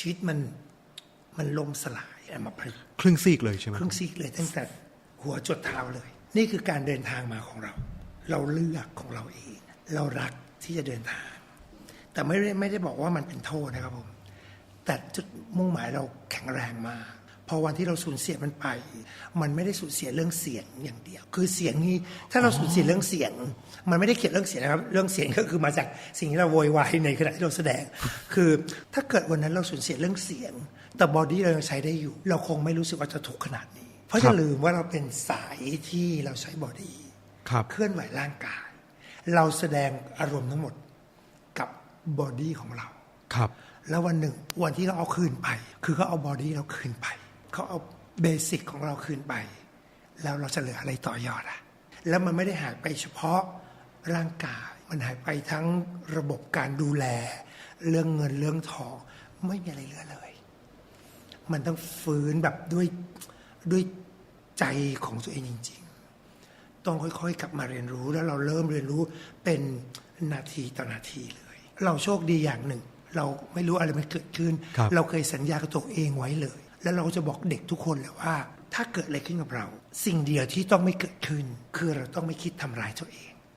ชีวิตมันมันล่มสลายอัมาพลึกษ์ครึ่งซีกเลยใช่ไหมครึ่งซีกเลยตั้งแต่หัวจดเท้าเลย นี่คือการเดินทางมาของเรา เราเลือกของเราเอง เรารักที่จะเดินทาง แต่ไม่ได้ไม่ได้บอกว่ามันเป็นโทษนะครับผมแต่จุดมุ่งหมายเราแข็งแรงมาก พอวันที่เราสูญเสียมันไป มันไม่ได้สูญเสียเรื่องเสียงอย่างเดียว คือเสียงนี้ถ้าเราสูญเสียเรื่องเสียง มันไม่ได้เกี่ยวเรื่องเสียงนะครับ เรื่องเสียงก็คือมาจากสิ่งที่เราโวยวายในขณะที่เราแสดง คือถ้าเกิดวันนั้นเราสูญเสียเรื่องเสียง แต่บอดี้เรายังใช้ได้อยู่ เราคงไม่รู้สึกว่าจะทุกข์ขนาดนี้ เพราะอย่าลืมว่าเราเป็นสายที่เราใช้บอดี้ครับเคลื่อนไหวร่างกาย เราแสดงอารมณ์ทั้งหมดกับบอดี้ของเราครับแล้ววันหนึ่งวันที่เราเอาคืนไป คือเขาเอาบอดี้เราคืนไป เขาเอาเบสิกของเราคืนไป แล้วเราจะเหลืออะไรต่อยอดอะแล้วมันไม่ได้หายไปเฉพาะร่างกาย มันหายไปทั้งระบบการดูแล เรื่องเงินเรื่องทองไม่มีอะไรเหลือเลย มันต้องฟื้นแบบด้วยด้วยใจของตัวเองจริง ๆ ต้องค่อยๆกลับมาเรียนรู้แล้วเราเริ่มเรียนรู้เป็นนาทีต่อนาทีเลย เราโชคดีอย่างหนึ่ง เราไม่รู้อะไรมันเกิดขึ้นครับเราเคยสัญญากับตัวเองไว้เลย แล้วเราก็จะบอกเด็กทุกคนเลยว่า ถ้าเกิดอะไรขึ้นกับเรา สิ่งเดียวที่ต้องไม่เกิดขึ้น คือเราต้องไม่คิดทำร้ายตัวเอง